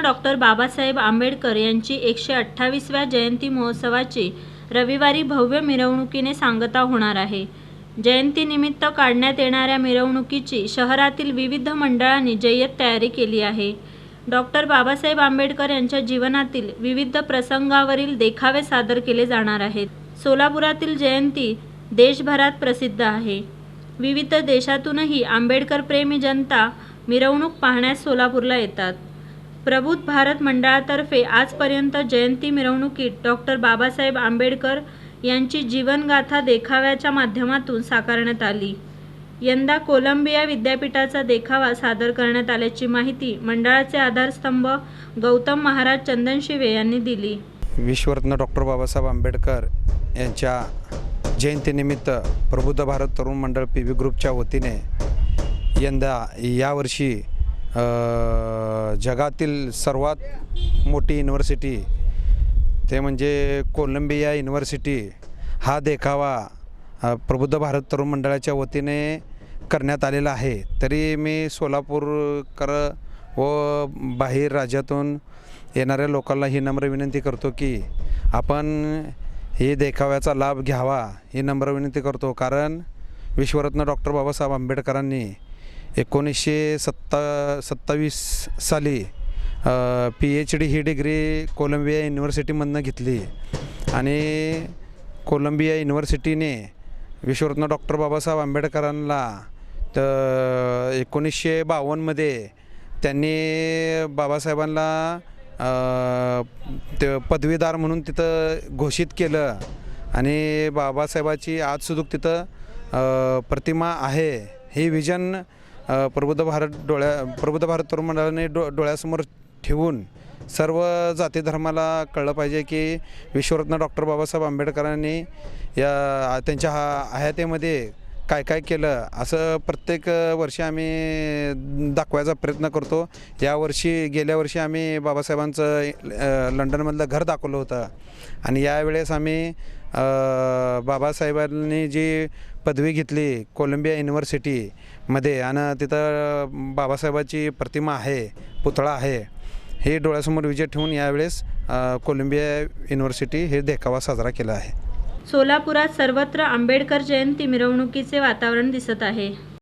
Doctor Babasaheb Ambedkar यांची एकशे अठ्ठावीसव्या जयंती महोत्सवाची रविवारी भव्य मिरवणुकीने सांगता होणार आहे. जयंतीनिमित्त काढण्यात येणाऱ्या मिरवणुकीची शहरातील विविध मंडळांनी जय्यत तयारी केली आहे. डॉक्टर बाबासाहेब आंबेडकर यांच्या जीवनातील विविध प्रसंगावरील देखावे सादर केले जाणार आहेत. सोलापुरातील जयंती देशभरात प्रसिद्ध आहे. विविध देशातूनही आंबेडकर प्रेमी जनता मिरवणूक पाहण्यास सोलापूरला येतात. प्रबुद्ध भारत मंडळातर्फे आजपर्यंत जयंती मिरवणुकीत डॉक्टर बाबासाहेब आंबेडकर यांची जीवनगाथा देखाव्याच्या माध्यमातून साकारण्यात आली. यंदा कोलंबिया विद्यापीठाचा देखावा सादर करण्यात आल्याची माहिती मंडळाचे आधारस्तंभ गौतम महाराज चंदनशिवे यांनी दिली. विश्वरत्न डॉक्टर बाबासाहेब आंबेडकर यांच्या जयंतीनिमित्त प्रबुद्ध भारत तरुण मंडळ पी व्ही ग्रुपच्या वतीने यंदा यावर्षी जगातील सर्वात मोठी युनिव्हर्सिटी ते म्हणजे कोलंबिया युनिव्हर्सिटी हा देखावा प्रबुद्ध भारत तरुण मंडळाच्या वतीने करण्यात आलेला आहे. तरी मी सोलापूरकर व बाहेर राज्यातून येणाऱ्या लोकांना ही नम्र विनंती करतो की आपण ही देखाव्याचा लाभ घ्यावा ही नम्र विनंती करतो. कारण विश्वरत्न डॉक्टर बाबासाहेब आंबेडकरांनी एकोणीसशे सत्ता सत्तावीस साली पी एच डी ही डिग्री कोलंबिया युनिव्हर्सिटीमधनं घेतली. आणि कोलंबिया युनिव्हर्सिटीने विश्वरत्न डॉक्टर बाबासाहेब आंबेडकरांना तर एकोणीसशे बावन्नमध्ये त्यांनी बाबासाहेबांना ते पदवीदार म्हणून तिथं घोषित केलं. आणि बाबासाहेबाची आजसुद्धा तिथं प्रतिमा आहे. ही विजन प्रबुद्ध भारत डोळ्या प्रबुद्ध भारत तरुण मंडळाने डो डोळ्यासमोर ठेवून सर्व जाती धर्माला कळलं पाहिजे की विश्वरत्न डॉक्टर बाबासाहेब आंबेडकरांनी या त्यांच्या हा हयातीमध्ये काय काय केलं असं प्रत्येक वर्षी आम्ही दाखवायचा प्रयत्न करतो. यावर्षी गेल्या वर्षी आम्ही बाबासाहेबांचं लंडनमधलं घर दाखवलं होतं. आणि यावेळेस आम्ही बाबासाहेबांनी जी पदवी घेतली कोलंबिया युनिव्हर्सिटीमध्ये आणि तिथं बाबासाहेबाची प्रतिमा आहे पुतळा आहे हे डोळ्यासमोर विजय ठेवून यावेळेस कोलंबिया युनिव्हर्सिटी हे देखावा साजरा केला आहे. सोलापुरात सर्वत्र आंबेडकर जयंती मिरवणुकीचे वातावरण दिसत आहे.